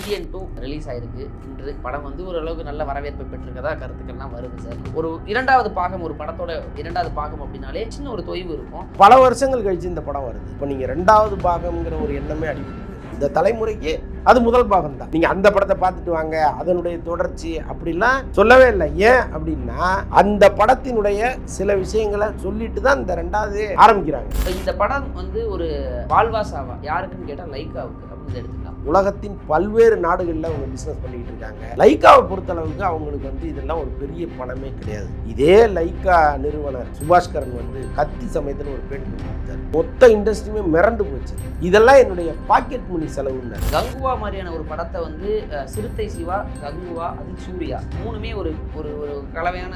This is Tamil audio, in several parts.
இந்தியன் டூ ரிலீஸ் ஆயிருக்கு. இன்று படம் வந்து ஓரளவுக்கு நல்ல வரவேற்பை பெற்றிருக்கதா கருத்துக்கள்லாம் வருது சார் ஒரு இரண்டாவது பாகம் ஒரு படத்தோட இரண்டாவது பாகம் அப்படின்னாலே சின்ன ஒரு தொய்வு இருக்கும். பல வருஷங்கள் கழிச்சு இந்த படம் வருது. இப்போ நீங்கள் ரெண்டாவது பாகம்ங்கிற ஒரு எண்ணமே அடிபட்டு இந்த தலைமுறைக்கு அது முதல் பாகம் தான் நீங்கள் அந்த படத்தை பார்த்துட்டு வாங்க அதனுடைய தொடர்ச்சி அப்படிலாம் சொல்லவே இல்லை. ஏன் அப்படின்னா அந்த படத்தினுடைய சில விஷயங்களை சொல்லிட்டு தான் இந்த ரெண்டாவது ஆரம்பிக்கிறாங்க. இந்த படம் வந்து ஒரு வாழ்வாசாவா யாருக்குன்னு கேட்டால் லைக்காவுக்கு அப்படின்னு எடுத்துக்கலாம். உலகத்தின் பல்வேறு நாடுகளில் அவங்க பிஸ்னஸ் பண்ணிக்கிட்டு இருக்காங்க. லைக்காவை பொறுத்தளவுக்கு அவங்களுக்கு வந்து இதெல்லாம் ஒரு பெரிய பணமே கிடையாது. இதே லைக்கா நிறுவனர் சுபாஷ்கரன் வந்து கத்தி சமயத்தில் ஒரு பேட்டி கொடுத்தாரு. மொத்த இண்டஸ்ட்ரியுமே மிரண்டு போச்சு. இதெல்லாம் என்னுடைய பாக்கெட் மணி செலவுன்னாரு கங்குவா மாதிரியான ஒரு படத்தை வந்து சிறுத்தை சிவா கங்குவா அது சூர்யா மூணுமே ஒரு ஒரு ஒரு கலவையான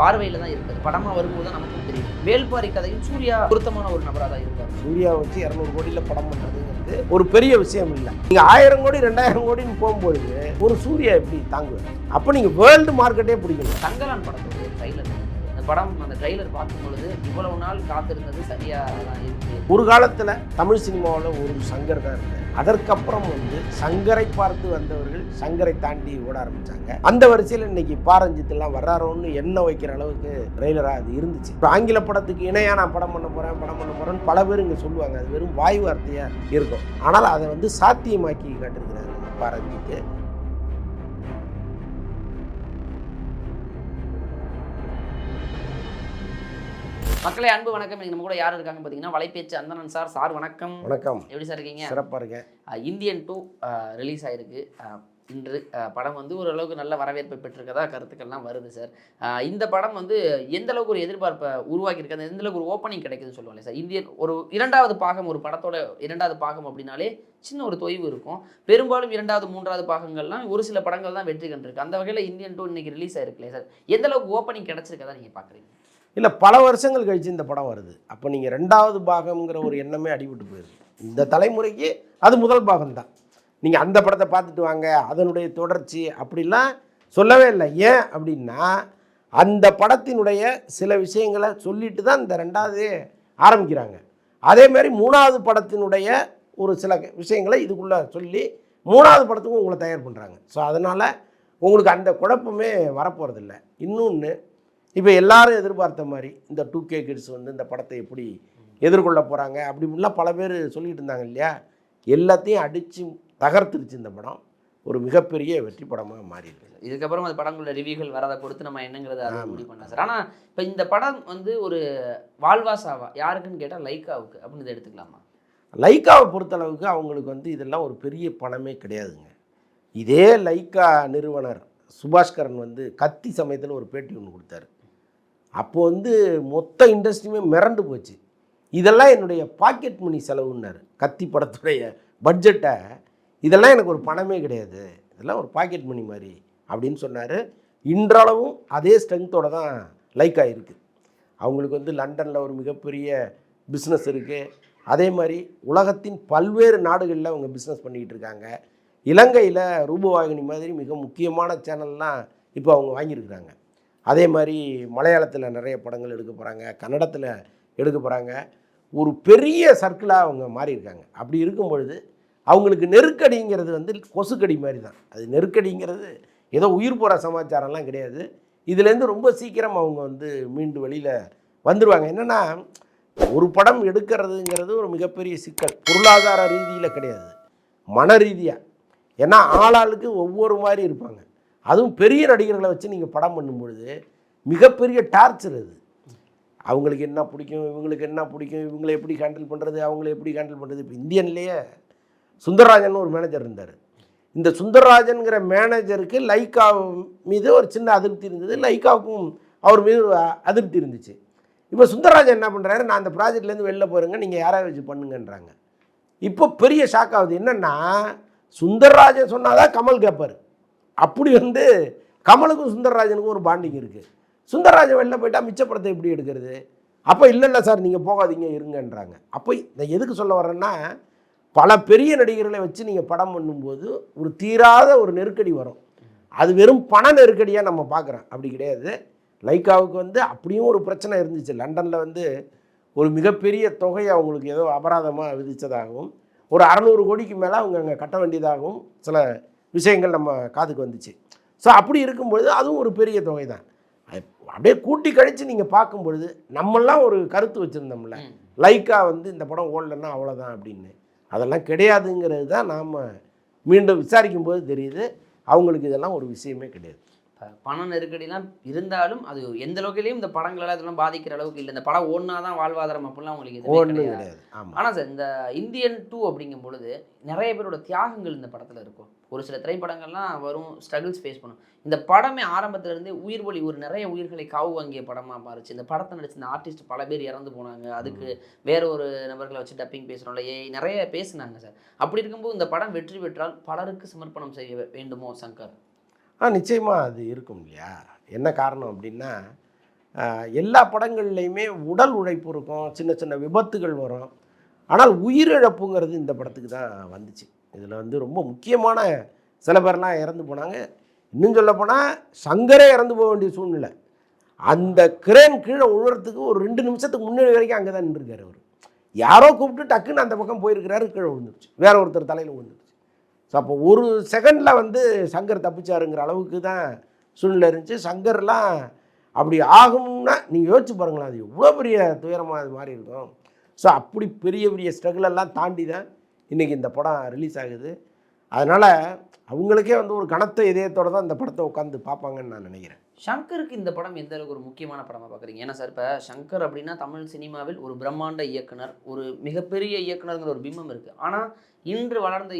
பார்வையில் தான் இருக்குது. படமாக வரும்போது தான் நமக்கும் தெரியும். வேல்பாரி கதையும் சூர்யா பொருத்தமான ஒரு நபராக தான் இருப்பார் சூர்யா வச்சு இரநூறு கோடியில் படம் பண்ணுறதுங்கிறது ஒரு பெரிய விஷயம் இல்லை. நீங்கள் ஆயிரம் கோடி ரெண்டாயிரம் கோடின்னு போகும்பொழுது ஒரு சூர்யா எப்படி தாங்குவார்? அப்போ நீங்கள் வேர்ல்டு மார்க்கெட்டே பிடிக்கணும். தங்கலான் படத்துடைய ட்ரைலர் அந்த படம் அந்த ட்ரைலர் பார்க்கும் பொழுது இவ்வளவு நாள் காத்திருந்தது சரியா தான் இருக்கு. ஒரு காலத்தில் தமிழ் சினிமாவில் ஒரு சங்கர் தான் இருந்தார். அதற்கப்புறம் வந்து சங்கரை பார்த்து வந்தவர்கள் சங்கரை தாண்டி ஓட ஆரம்பிச்சாங்க. அந்த வரிசையில் இன்னைக்கு பாரஞ்சித்தெல்லாம் வர்றாரோன்னு எண்ணெய் வைக்கிற அளவுக்கு ட்ரெய்லராக அது இருந்துச்சு. இப்போ ஆங்கில படத்துக்கு இணையாக நான் படம் பண்ண போகிறேன் படம் பண்ண போகிறேன்னு பல பேர் இங்கே சொல்லுவாங்க. அது வெறும் வாய் வார்த்தையாக இருக்கும். ஆனால் அதை வந்து சாத்தியமாக்கி காட்டிருக்கிறாரு பாரஞ்சித்து மக்களே அன்பு வணக்கம். இன்னைக்கு நம்ம கூட யார் இருக்காங்க பார்த்தீங்கன்னா வலைபேச்சு அந்தனன் சார். சார் வணக்கம். வணக்கம். எப்படி சார் இருக்கீங்க? சிறப்பாக இருக்கேன். இந்தியன் டூ ரிலீஸ் ஆயிருக்கு. அஹ், இன்று படம் வந்து ஓரளவுக்கு நல்ல வரவேற்பை பெற்றிருக்கதா கருத்துக்கள்லாம் வருது சார். இந்த படம் வந்து எந்த அளவுக்கு ஒரு எதிர்பார்ப்பை உருவாக்கி இருக்கு அந்த எந்த அளவுக்கு ஒரு ஓப்பனிங் கிடைக்குதுன்னு சொல்லுவாங்க சார். இந்தியன் ஒரு இரண்டாவது பாகம் ஒரு படத்தோட இரண்டாவது பாகம் அப்படின்னாலே சின்ன ஒரு தொய்வு இருக்கும். பெரும்பாலும் இரண்டாவது மூன்றாவது பாகங்கள்லாம் ஒரு சில படங்கள் தான் வெற்றி கண்டிருக்கு. அந்த வகையில் இந்தியன் டூ இன்னைக்கு ரிலீஸ் ஆயிருக்குல்ல சார். எந்த அளவுக்கு ஓப்பனிங் கிடைச்சிருக்கதா நீங்கள் பார்க்குறீங்க இல்லை பல வருஷங்கள் கழித்து இந்த படம் வருது. அப்போ நீங்கள் ரெண்டாவது பாகம்ங்கிற ஒரு எண்ணமே அடிபட்டு போயிடுது இந்த தலைமுறைக்கு அது முதல் பாகம் தான் நீங்கள் அந்த படத்தை பார்த்துட்டு வாங்க அதனுடைய தொடர்ச்சி அப்படிலாம் சொல்லவே இல்லை. ஏன் அப்படின்னா அந்த படத்தினுடைய சில விஷயங்களை சொல்லிட்டு தான் இந்த ரெண்டாவது ஆரம்பிக்கிறாங்க. அதே மாதிரி மூணாவது படத்தினுடைய ஒரு சில விஷயங்களை இதுக்குள்ளே சொல்லி மூணாவது படத்துக்கும் உங்களை தயார் பண்ணுறாங்க ஸோ அதனால் உங்களுக்கு அந்த குழப்பமே வரப்போகிறதில்ல இன்னொன்று இப்போ எல்லாரும் எதிர்பார்த்த மாதிரி இந்த டூ கே கிட்ஸ் வந்து இந்த படத்தை எப்படி எதிர்கொள்ள போகிறாங்க அப்படி இப்படிலாம் பல பேர் சொல்லிட்டு இருந்தாங்க இல்லையா? எல்லாத்தையும் அடித்து தகர்த்துருச்சு இந்த படம். ஒரு மிகப்பெரிய வெற்றி படமாக மாறியிருக்கு. இதுக்கப்புறம் அந்த படங்களோட ரிவ்யூகள் வரதை பொறுத்து நம்ம என்னங்கிறத அதை. முடிவு பண்ணலாம் சார். ஆனால் இப்போ இந்த படம் வந்து ஒரு வாழ்வாசாவா யாருக்குன்னு கேட்டால் லைக்காவுக்கு அப்படின்னு இதை எடுத்துக்கலாமா? லைக்காவை பொறுத்தளவுக்கு அவங்களுக்கு வந்து இதெல்லாம் ஒரு பெரிய பணமே கிடையாதுங்க. இதே லைக்கா நிறுவனர் சுபாஷ்கரன் வந்து கத்தி சமயத்தில் ஒரு பேட்டி ஒன்று கொடுத்தாரு. அப்போ வந்து மொத்த இண்டஸ்ட்ரியுமே மிரண்டு போச்சு. இதெல்லாம் என்னுடைய பாக்கெட் மணி செலவுன்னாரு. கத்தி படத்துடைய பட்ஜெட்டை இதெல்லாம் எனக்கு ஒரு பணமே கிடையாது. இதெல்லாம் ஒரு பாக்கெட் மணி மாதிரி அப்படின்னு சொன்னார். இன்றளவும் அதே ஸ்ட்ரென்த்தோடு தான் லைக் ஆகிருக்கு அவங்களுக்கு வந்து லண்டனில் ஒரு மிகப்பெரிய பிஸ்னஸ் இருக்குது அதே மாதிரி உலகத்தின் பல்வேறு நாடுகளில் அவங்க பிஸ்னஸ் பண்ணிக்கிட்டு இருக்காங்க. இலங்கையில் ரூபவாகினி மாதிரி மிக முக்கியமான சேனல்லாம் இப்போ அவங்க வாங்கியிருக்கிறாங்க. அதே மாதிரி மலையாளத்தில் நிறைய படங்கள் எடுக்க போகிறாங்க கன்னடத்தில் எடுக்க போகிறாங்க ஒரு பெரிய சர்க்கிளாக அவங்க மாறியிருக்காங்க. அப்படி இருக்கும் பொழுது அவங்களுக்கு நெருக்கடிங்கிறது வந்து கொசுக்கடி மாதிரி தான். அது நெருக்கடிங்கிறது ஏதோ உயிர் போகிற சமாச்சாரம்லாம் கிடையாது. இதுலேருந்து ரொம்ப சீக்கிரம் அவங்க வந்து மீண்டு வெளியில் வந்துடுவாங்க என்னென்னா ஒரு படம் எடுக்கிறதுங்கிறது ஒரு மிகப்பெரிய சிக்கல். பொருளாதார ரீதியில் கிடையாது. மன ரீதியாக ஏன்னா ஆளாளுக்கு ஒவ்வொரு மாதிரி இருப்பாங்க. அதுவும் பெரிய நடிகர்களை வச்சு நீங்கள் படம் பண்ணும்பொழுது மிகப்பெரிய டார்ச்சர் அது. அவங்களுக்கு என்ன பிடிக்கும் இவங்களுக்கு என்ன பிடிக்கும் இவங்களை எப்படி ஹேண்டில் பண்ணுறது அவங்கள எப்படி ஹேண்டில் பண்ணுறது இப்போ இந்தியன்லேயே சுந்தரராஜன் ஒரு மேனேஜர் இருந்தார். இந்த சுந்தரராஜன்கிற மேனேஜருக்கு லைக்கா மீது ஒரு சின்ன அதிருப்தி இருந்தது. லைக்காவுக்கும் அவர் மீது ஒரு அதிருப்தி இருந்துச்சு. இப்போ சுந்தரராஜன் என்ன பண்ணுறாரு நான் அந்த ப்ராஜெக்ட்லேருந்து வெளில போகிறேங்க நீங்கள் யாராவது வச்சு பண்ணுங்கன்றாங்க. இப்போ பெரிய ஷாக் ஆகுது. என்னென்னா சுந்தரராஜன் சொன்னாதான் கமல் கேட்பார் அப்படி வந்து கமலுக்கும் சுந்தரராஜனுக்கும் ஒரு பாண்டிங் இருக்குது சுந்தரராஜன் வெளில போயிட்டால் மிச்ச படத்தை எப்படி எடுக்கிறது? அப்போ இல்லை இல்லை சார் நீங்கள் போகாதீங்க இருங்கன்றாங்க. அப்போ நான் எதுக்கு சொல்ல வரேன்னா பல பெரிய நடிகர்களை வச்சு நீங்கள் படம் பண்ணும்போது ஒரு தீராத ஒரு நெருக்கடி வரும். அது வெறும் பண நெருக்கடியாக நம்ம பார்க்குறோம். அப்படி கிடையாது. லைக்காவுக்கு வந்து அப்படியும் ஒரு பிரச்சனை இருந்துச்சு. லண்டனில் வந்து ஒரு மிகப்பெரிய தொகையை அவங்களுக்கு ஏதோ அபராதமாக விதித்ததாகவும் ஒரு அறநூறு கோடிக்கு மேலே அவங்க அங்கே கட்ட வேண்டியதாகவும் சில விஷயங்கள் நம்ம காதுக்கு வந்துச்சு. ஸோ அப்படி இருக்கும்பொழுது அதுவும் ஒரு பெரிய தொகை தான் அப்படியே கூட்டி கழித்து நீங்கள் பார்க்கும் பொழுது நம்மெல்லாம் ஒரு கருத்து வச்சுருந்தோம்ல. ம். லைக்கா வந்து இந்த படம் ஓடலன்னா அவ்வளோதான் அப்படின்னு. அதெல்லாம் கிடையாதுங்கிறது தான் நாம் மீண்டும் விசாரிக்கும் போது தெரியுது. அவங்களுக்கு இதெல்லாம் ஒரு விஷயமே கிடையாது. பண நெருக்கடிலாம் இருந்தாலும் அது எந்த அளவுக்குலையும் இந்த படங்களால் இதெல்லாம் பாதிக்கிற அளவுக்கு இல்லை. இந்த படம் ஓடுனா தான் வாழ்வாதாரம் அப்படிலாம் உங்களுக்கு ஒன்றும் கிடையாது. ஆனால் சார் இந்த இந்தியன் டூ அப்படிங்கும் பொழுது நிறைய பேரோட தியாகங்கள் இந்த படத்தில் இருக்கும். ஒரு சில திரைப்படங்கள்லாம் வரும் ஸ்ட்ரகிள்ஸ் ஃபேஸ் பண்ணும். இந்த படமே ஆரம்பத்துல இருந்தே உயிர் வழி ஒரு நிறைய உயிர்களை காவு வாங்கிய படமாக மாறுச்சு. இந்த படத்தை நடிச்ச இந்த ஆர்டிஸ்ட் பல பேர் இறந்து போனாங்க. அதுக்கு வேற ஒரு நபர்களை வச்சு டப்பிங் பேசுகிறோம்ல ஏ நிறைய பேசுனாங்க சார். அப்படி இருக்கும்போது இந்த படம் வெற்றி பெற்றால் பலருக்கு சமர்ப்பணம் செய்ய வேண்டுமோ சங்கர்? ஆ நிச்சயமாக அது இருக்கும் இல்லையா? என்ன காரணம் அப்படின்னா எல்லா படங்கள்லையுமே உடல் உழைப்பு இருக்கும் சின்ன சின்ன விபத்துகள் வரும். ஆனால் உயிரிழப்புங்கிறது இந்த படத்துக்கு தான் வந்துச்சு. இதில் வந்து ரொம்ப முக்கியமான சில பேர்லாம் இறந்து போனாங்க. இன்னும் சொல்லப்போனால் சங்கரே இறந்து போக வேண்டிய சூழ்நிலை. அந்த கிரேன் கீழே உழுறதுக்கு ஒரு ரெண்டு நிமிஷத்துக்கு முன்னாடி வரைக்கும் அங்கே தான் நின்றுருக்காரு அவர். யாரோ கூப்பிட்டு டக்குன்னு அந்த பக்கம் போயிருக்கிறாரு கீழே விழுந்துருச்சு. வேற ஒருத்தர் தலையில் விழுந்துருச்சு. ஸோ அப்போ ஒரு செகண்டில் வந்து சங்கர் தப்பிச்சாருங்கிற அளவுக்கு தான் சூழ்நிலை இருந்துச்சு. சங்கர்லாம் அப்படி ஆகும்னா நீங்கள் யோசிச்சு பாருங்களேன் அது எவ்வளோ பெரிய துயரமாக அது மாதிரி இருக்கும். ஸோ அப்படி பெரிய பெரிய ஸ்ட்ரகிளெல்லாம் தாண்டி தான் இன்றைக்கி இந்த படம் ரிலீஸ் ஆகுது. அதனால் அவங்களுக்கே வந்து ஒரு கனத்த இதயத்தோட தான் இந்த படத்தை உட்காந்து பார்ப்பாங்கன்னு நான் நினைக்கிறேன். சங்கருக்கு இந்த படம் எந்த அளவுக்கு ஒரு முக்கியமான படமாக பார்க்குறீங்க ஏன்னா சார் இப்போ சங்கர் அப்படின்னா தமிழ் சினிமாவில் ஒரு பிரம்மாண்ட இயக்குனர் ஒரு மிகப்பெரிய இயக்குனருங்கிற ஒரு பிம்பம் இருக்குது ஆனால் இன்று வளர்ந்த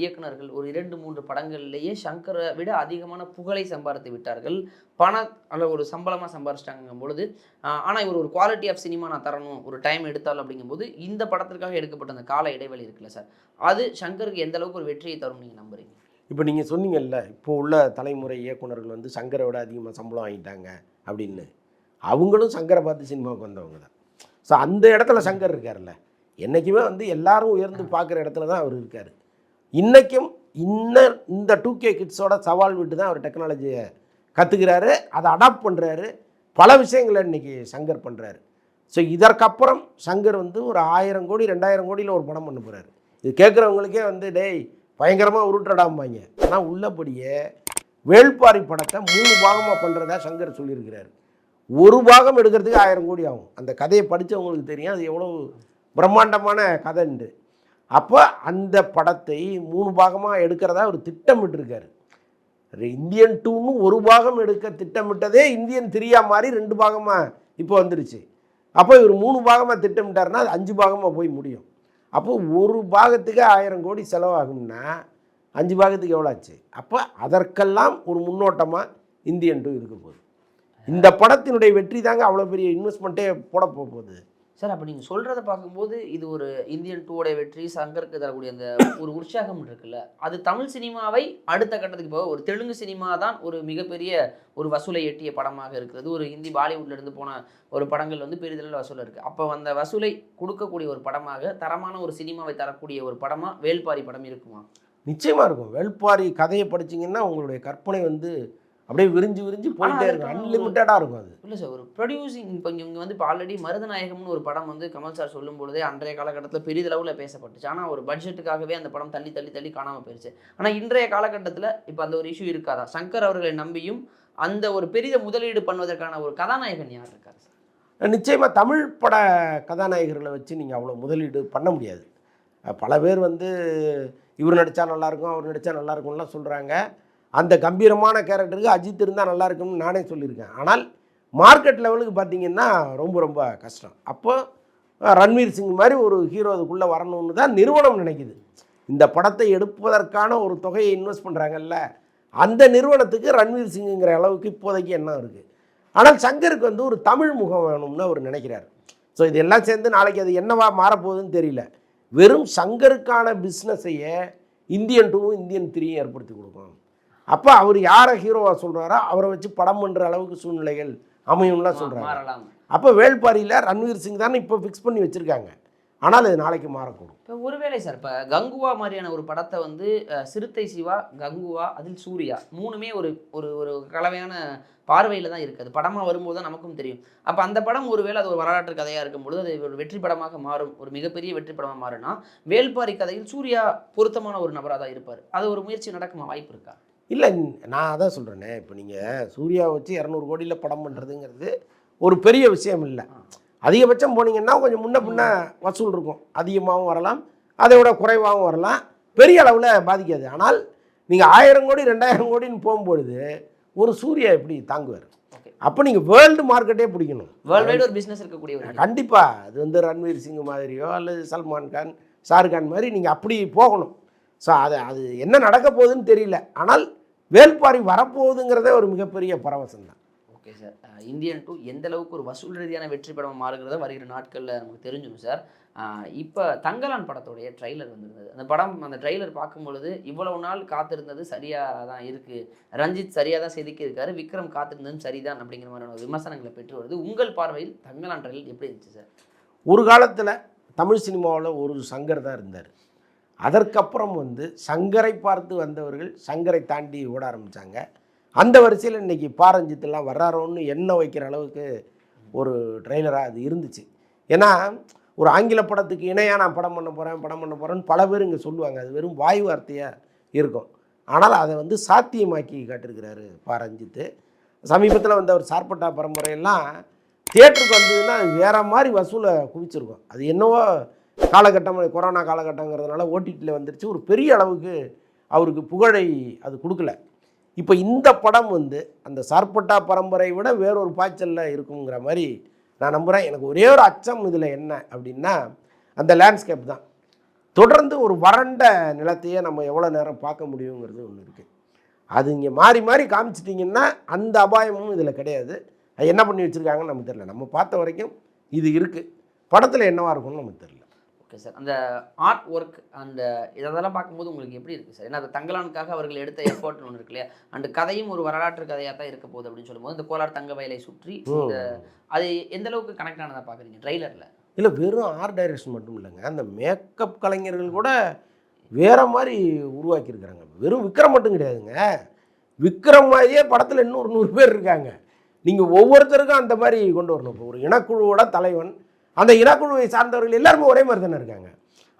இயக்குனர்கள் ஒரு இரண்டு மூன்று படங்கள்லேயே சங்கரை விட அதிகமான புகழை சம்பாதித்து விட்டார்கள். பண அல்ல ஒரு சம்பளமாக சம்பாரிச்சிட்டாங்கும் பொழுது ஆனால் இவர் ஒரு குவாலிட்டி ஆஃப் சினிமா நான் தரணும் ஒரு டைம் எடுத்தாலும் அப்படிங்கும்போது இந்த படத்திற்காக எடுக்கப்பட்ட அந்த கால இடைவெளி இருக்குல்ல சார்? அது சங்கருக்கு எந்த அளவுக்கு ஒரு வெற்றியை தரும் நீங்கள் நம்புறீங்க? இப்போ நீங்கள் சொன்னீங்கல்ல இப்போ உள்ள தலைமுறை இயக்குனர்கள் வந்து சங்கரை விட அதிகமாக சம்பளம் வாங்கிட்டாங்க அப்படின்னு. அவங்களும் சங்கரை பார்த்து சினிமாவுக்கு வந்தவங்க தான். ஸோ அந்த இடத்துல சங்கர் இருக்கார்ல என்றைக்குமே வந்து எல்லாரும் உயர்ந்து பார்க்குற இடத்துல தான் அவர் இருக்கார். இன்றைக்கும் இன்ன இந்த டூ கே கிட்ஸோட சவால் விட்டு தான் அவர் டெக்னாலஜியை கற்றுக்கிறாரு அதை அடாப்ட் பண்ணுறாரு பல விஷயங்களை இன்னைக்கு சங்கர் பண்ணுறாரு ஸோ இதற்கப்புறம் சங்கர் வந்து ஒரு ஆயிரம் கோடி ரெண்டாயிரம் கோடியில் ஒரு படம் பண்ண போகிறாரு இது கேட்குறவங்களுக்கே வந்து டேய் பயங்கரமாக உருட்டடாம்பாங்க ஆனால் உள்ளபடியே வேள்பாரி படத்தை மூணு பாகமாக பண்ணுறதா சங்கர் சொல்லியிருக்கிறாரு. ஒரு பாகம் எடுக்கிறதுக்கு ஆயிரம் கோடி ஆகும். அந்த கதையை படித்தவங்களுக்கு தெரியும். அது எவ்வளோ பிரம்மாண்டமான கதைன்று அப்போ அந்த படத்தை மூணு பாகமாக எடுக்கிறதா அவர் திட்டமிட்டிருக்காரு. இந்தியன் டூன்னு ஒரு பாகம் எடுக்க திட்டமிட்டதே இந்தியன் த்ரீயா மாதிரி ரெண்டு பாகமாக இப்போ வந்துருச்சு. அப்போ இவர் மூணு பாகமாக திட்டமிட்டாருன்னா அது அஞ்சு பாகமாக போய் முடியும். அப்போ ஒரு பாகத்துக்கு ஆயிரம் கோடி செலவாகும்னா அஞ்சு பாகத்துக்கு எவ்வளோ ஆச்சு அப்போ அதற்கெல்லாம் ஒரு முன்னோட்டமாக இந்தியன் டூ இருக்க போகுது. இந்த படத்தினுடைய வெற்றி தாங்க அவ்வளோ பெரிய இன்வெஸ்ட்மெண்ட்டே போட போக போகுது. சார் அப்போ நீங்கள் சொல்கிறத பார்க்கும்போது இது ஒரு இந்தியன் டூவோடைய வெற்றி சங்கருக்கு தரக்கூடிய அந்த ஒரு உற்சாகம் இருக்குல்ல? அது தமிழ் சினிமாவை அடுத்த கட்டத்துக்கு போக ஒரு தெலுங்கு சினிமா தான் ஒரு மிகப்பெரிய ஒரு வசூலை எட்டிய படமாக இருக்கிறது ஒரு ஹிந்தி பாலிவுட்ல இருந்து போன ஒரு படங்கள் வந்து பெரிதளவில் வசூல் இருக்குது அப்போ அந்த வசூலை கொடுக்கக்கூடிய ஒரு படமாக தரமான ஒரு சினிமாவை தரக்கூடிய ஒரு படமாக வேல்பாரி படம் இருக்குமா? நிச்சயமாக இருக்கும். வேள்பாரி கதையை படிச்சீங்கன்னா உங்களுடைய கற்பனை வந்து அப்படியே விரிஞ்சு விரிஞ்சு போயிட்டே இருக்கும். அன்லிமிட்டடாக இருக்கும் அது. இல்லை சார் ஒரு ப்ரொடியூசிங் இப்போ இங்கே வந்து இப்போ ஆல்ரெடி மருதநாயகம்னு ஒரு படம் வந்து கமல் சார் சொல்லும் பொழுதே அன்றைய காலகட்டத்தில் பெரிதளவில் பேசப்பட்டுச்சு. ஆனால் ஒரு பட்ஜெட்டுக்காகவே அந்த படம் தள்ளி தள்ளி தள்ளி காணாமல் போயிருச்சு. ஆனால் இன்றைய காலகட்டத்தில் இப்போ அந்த ஒரு இஷ்யூ இருக்காதா? சங்கர் அவர்களை நம்பியும் அந்த ஒரு பெரிய முதலீடு பண்ணுவதற்கான ஒரு கதாநாயகன் யார் இருக்காரு சார் நிச்சயமாக தமிழ் பட கதாநாயகர்களை வச்சு நீங்கள் அவ்வளோ முதலீடு பண்ண முடியாது. பல பேர் வந்து இவர் நடித்தா நல்லாயிருக்கும் அவர் நடித்தா நல்லாயிருக்கும்லாம் சொல்கிறாங்க அந்த கம்பீரமான கேரக்டருக்கு அஜித் இருந்தால் நல்லா இருக்கும்னு நானே சொல்லியிருக்கேன். ஆனால் மார்க்கெட் லெவலுக்கு பார்த்தீங்கன்னா ரொம்ப ரொம்ப கஷ்டம். அப்போ ரன்வீர் சிங் மாதிரி ஒரு ஹீரோ அதுக்குள்ளே வரணும்னு தான் நிறுவனம் நினைக்குது. இந்த படத்தை எடுப்பதற்கான ஒரு தொகையை இன்வெஸ்ட் பண்ணுறாங்கல்ல அந்த நிறுவனத்துக்கு ரன்வீர் சிங்குங்கிற அளவுக்கு இப்போதைக்கு எண்ணம் இருக்குது ஆனால் சங்கருக்கு வந்து ஒரு தமிழ் முகம் வேணும்னு அவர் நினைக்கிறார். ஸோ இதெல்லாம் சேர்ந்து நாளைக்கு அது என்னவா மாறப்போகுதுன்னு தெரியல. வெறும் சங்கருக்கான பிஸ்னஸையே இந்தியன் டூவும் இந்தியன் த்ரீயும் ஏற்படுத்தி கொடுக்கும். அப்போ அவர் யாரை ஹீரோவாக சொல்கிறாரோ அவரை வச்சு படம் பண்ணுற அளவுக்கு சூழ்நிலைகள் அமையும்லாம் சொல்கிறாங்க அப்போ வேள்பாரியில் ரன்வீர் சிங் தானே இப்போ ஃபிக்ஸ் பண்ணி வச்சுருக்காங்க. ஆனால் அது நாளைக்கு மாறக்கூடும். இப்போ ஒருவேளை சார் இப்போ கங்குவா மாதிரியான ஒரு படத்தை வந்து சிறுத்தை சிவா கங்குவா அதில் சூர்யா மூணுமே ஒரு ஒரு ஒரு கலவையான பார்வையில் தான் இருக்குது அது படமாக வரும்போது தான் நமக்கும் தெரியும். அப்போ அந்த படம் ஒருவேளை அது ஒரு வரலாற்று கதையாக இருக்கும்பொழுது அது ஒரு வெற்றி படமாக மாறும். ஒரு மிகப்பெரிய வெற்றி படமாக மாறும்னா வேல்பாரி கதையில் சூர்யா பொருத்தமான ஒரு நபராக தான் இருப்பார். அது ஒரு முயற்சி நடக்குமா? வாய்ப்பு இருக்கா? இல்லை நான் அதான் சொல்கிறேனே இப்போ நீங்கள் சூர்யா வச்சு இரநூறு கோடியில் படம் பண்ணுறதுங்கிறது ஒரு பெரிய விஷயம் இல்லை. அதிகபட்சம் போனீங்கன்னா கொஞ்சம் முன்ன பின்ன வசூல் இருக்கும். அதிகமாகவும் வரலாம் அதை விட குறைவாகவும் வரலாம். பெரிய அளவில் பாதிக்காது. ஆனால் நீங்கள் ஆயிரம் கோடி ரெண்டாயிரம் கோடின்னு போகும்பொழுது ஒரு சூர்யா எப்படி தாங்குவார்? அப்போ நீங்கள் வேர்ல்டு மார்க்கெட்டே பிடிக்கணும். வேர்ல்டு வைடு ஒரு பிஸ்னஸ் இருக்கக்கூடிய. கண்டிப்பாக அது வந்து ரன்வீர் சிங் மாதிரியோ அல்லது சல்மான் கான் ஷாருக்கான் மாதிரி நீங்கள் அப்படி போகணும். ஸோ அது அது என்ன நடக்க போகுதுன்னு தெரியல. ஆனால் வேல்பாரி வரப்போகுதுங்கிறதே ஒரு மிகப்பெரிய பரவசம் தான் ஓகே சார் இந்தியன் டூ எந்த அளவுக்கு ஒரு வசூல் ரீதியான வெற்றி படமாக மாறுகிறத வருகிற நாட்களில் நமக்கு தெரிஞ்சிடும் சார் இப்போ தங்கலான் படத்துடைய ட்ரைலர் வந்திருந்தது. அந்த படம் அந்த ட்ரைலர் பார்க்கும் பொழுது இவ்வளவு நாள் காத்திருந்தது சரியாக தான் இருக்குது ரஞ்சித் சரியாக தான் செதுக்கியிருக்காரு விக்ரம் காத்திருந்ததும் சரிதான் அப்படிங்கிற மாதிரியான விமர்சனங்களை பெற்று வருது. உங்கள் பார்வையில் தங்கலான் ட்ரைலர் எப்படி இருந்துச்சு சார் ஒரு காலத்தில் தமிழ் சினிமாவில் ஒரு சங்கர் தான் இருந்தார். அதற்கப்புறம் வந்து சங்கரை பார்த்து வந்தவர்கள் சங்கரை தாண்டி ஓட ஆரம்பித்தாங்க அந்த வரிசையில் இன்னைக்கு பாரஞ்சித்தெல்லாம் வர்றாரோன்னு எண்ண வைக்கிற அளவுக்கு ஒரு ட்ரெய்லராக அது இருந்துச்சு. ஏன்னா ஒரு ஆங்கில படத்துக்கு இணையாக நான் படம் பண்ண போகிறேன் படம் பண்ண போகிறேன்னு பல பேர் இங்கே சொல்லுவாங்க. அது வெறும் வாய் வார்த்தையாக இருக்கும். ஆனால் அதை வந்து சாத்தியமாக்கி காட்டியிருக்கிறாரு பாரஞ்சித்து. சமீபத்தில் வந்த ஒரு சார்பட்டா பரம்பரையெல்லாம் தியேட்டருக்கு வந்ததுன்னா அது வேற மாதிரி வசூலை குவிச்சிருக்கும். அது என்னவோ காலகட்டம் கொரோனா காலகட்டங்கிறதுனால ஓடிடியில் வந்துருச்சு. ஒரு பெரிய அளவுக்கு அவருக்கு புகழை அது கொடுக்கல. இப்போ இந்த படம் வந்து அந்த சார்பட்டா பரம்பரை விட வேறொரு பாய்ச்சலில் இருக்குங்கிற மாதிரி நான் நம்புகிறேன் எனக்கு ஒரே ஒரு அச்சம் இதில் என்ன அப்படின்னா அந்த லேண்ட்ஸ்கேப் தான். தொடர்ந்து ஒரு வறண்ட நிலத்தையே நம்ம எவ்வளோ நேரம் பார்க்க முடியுங்கிறது ஒன்று இருக்குது அது இங்கே மாறி மாறி காமிச்சிட்டிங்கன்னா அந்த அபாயமும் இதில் கிடையாது. அது என்ன பண்ணி வச்சுருக்காங்கன்னு நமக்கு தெரில நம்ம பார்த்த வரைக்கும் இது இருக்குது படத்தில் என்னவாக இருக்கும்னு நமக்கு தெரில ஓகே சார். அந்த ஆர்ட் ஒர்க் அந்த இதெல்லாம் பார்க்கும்போது உங்களுக்கு எப்படி இருக்குது சார்? ஏன்னா அது தங்கலானுக்காக அவர்கள் எடுத்த எஃபோர்ட் ஒன்று இருக்கு இல்லையா? அந்த கதையும் ஒரு வரலாற்று கதையாக தான் இருக்க போகுது அப்படின்னு சொல்லும்போது இந்த கோலார் தங்க வயலை சுற்றி இந்த அது எந்த அளவுக்கு கனெக்ட் ஆனதாக பார்க்குறீங்க? ட்ரைலரில் இல்லை வெறும் ஆர்ட் டைரக்ஷன் மட்டும் இல்லைங்க. அந்த மேக்கப் கலைஞர்கள் கூட வேற மாதிரி உருவாக்கியிருக்கிறாங்க. வெறும் விக்ரம் மட்டும் கிடையாதுங்க. விக்ரம் மாதிரியே படத்தில் இன்னும் ஒரு நூறு பேர் இருக்காங்க. நீங்கள் ஒவ்வொருத்தருக்கும் அந்த மாதிரி கொண்டு வரணும். இப்போ ஒரு இனக்குழுவோட தலைவன் அந்த இனக்குழுவை சார்ந்தவர்கள் எல்லாருமே ஒரே மாதிரி தானே இருக்காங்க.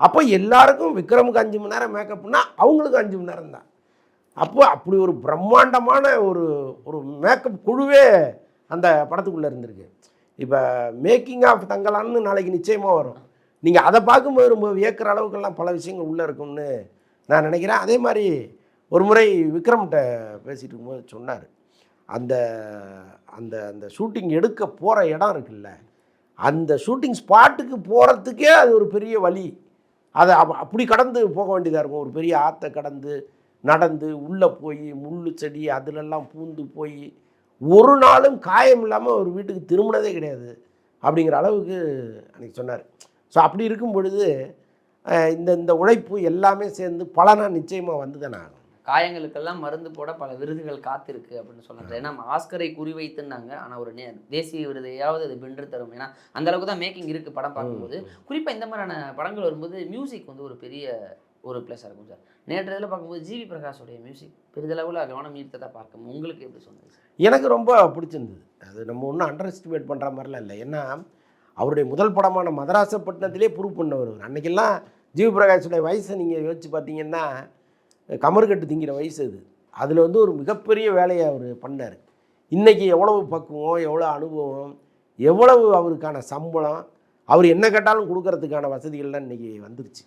அப்போ எல்லாருக்கும் விக்ரமுக்கு அஞ்சு மணி நேரம் மேக்கப்னா அவங்களுக்கு அஞ்சு மணி நேரம் தான். அப்போ அப்படி ஒரு பிரம்மாண்டமான ஒரு ஒரு மேக்கப் குழுவே அந்த படத்துக்குள்ளே இருந்திருக்கு. இப்போ மேக்கிங் ஆஃப் தங்கலான்னு நாளைக்கு நிச்சயமாக வரும். நீங்கள் அதை பார்க்கும்போது ரொம்ப வியக்கிற அளவுக்கெல்லாம் பல விஷயங்கள் உள்ளே இருக்கும்னு நான் நினைக்கிறேன். அதே மாதிரி ஒரு முறை விக்ரம்கிட்ட பேசிகிட்டு இருக்கும்போது சொன்னார். அந்த அந்த அந்த ஷூட்டிங் எடுக்க போகிற இடம் இருக்குல்ல அந்த ஷூட்டிங் ஸ்பாட்டுக்கு போகிறதுக்கே அது ஒரு பெரிய வழி. அதை அப்படி கடந்து போக வேண்டியதாக இருக்கும். ஒரு பெரிய ஆற்றை கடந்து நடந்து உள்ளே போய் முள்ளு செடி அதிலெல்லாம் பூந்து போய் ஒரு நாளும் காயம் இல்லாமல் ஒரு வீட்டுக்கு திரும்பினதே கிடையாது. அப்படிங்கிற அளவுக்கு அன்றைக்கி சொன்னார். ஸோ அப்படி இருக்கும் பொழுது இந்த இந்த உழைப்பு எல்லாமே சேர்ந்து பலனா நிச்சயமாக வந்தது நான் காயங்களுக்கெல்லாம் மருந்து போட பல விருதுகள் காத்திருக்கு அப்படின்னு சொன்னாங்க ஏன்னா ஆஸ்கரை குறிவைத்துனாங்க ஆனால் ஒரு நே தேசிய விருதையாவது அது வென்று தரும். ஏன்னா அந்த அளவுக்கு தான் மேக்கிங் இருக்கு படம் பார்க்கும்போது. குறிப்பாக இந்த மாதிரியான படங்கள் வரும்போது மியூசிக் வந்து ஒரு பெரிய ஒரு ப்ளஸ்ஸாக இருக்கும் சார். நேற்று இதில் பார்க்கும்போது ஜிவி பிரகாஷோடைய மியூசிக் பெரிதளவில் கவனம் ஈர்த்ததாக பார்க்கும். உங்களுக்கு எப்படி சொன்னது சார்? எனக்கு ரொம்ப பிடிச்சிருந்தது. அது நம்ம ஒன்றும் அண்டர் எஸ்டிமேட் பண்ணுற மாதிரிலாம் இல்லை. ஏன்னா அவருடைய முதல் படமான மதராசப்பட்டினத்திலே ப்ரூவ் பண்ணவர் அவர். அன்னைக்கெல்லாம் ஜிவி பிரகாஷுடைய வயசை நீங்கள் யோசிச்சு பார்த்தீங்கன்னா கமர்கட்டு திங்கிற வயசு அது. அதில் வந்து ஒரு மிகப்பெரிய வேலையை அவர் பண்ணார். இன்றைக்கி எவ்வளவு பக்குவம் எவ்வளோ அனுபவம் எவ்வளவு அவருக்கான சம்பளம் அவர் என்ன கேட்டாலும் கொடுக்கறதுக்கான வசதிகள்லாம் இன்றைக்கி வந்துருச்சு.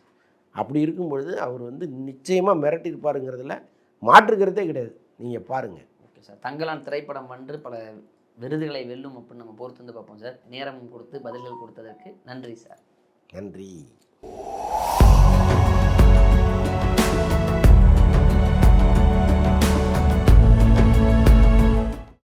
அப்படி இருக்கும் பொழுது அவர் வந்து நிச்சயமாக மிரட்டியிருப்பாருங்கிறதுல மாற்றுக்கிறதே கிடையாது. நீங்கள் பாருங்கள் ஓகே சார். தங்கலான் திரைப்படம் வந்து பல விருதுகளை வெல்லும் அப்படின்னு நம்ம பொறுத்து வந்து பார்ப்போம் சார். நேரம் கொடுத்து பதில்கள் கொடுத்ததற்கு நன்றி சார். நன்றி.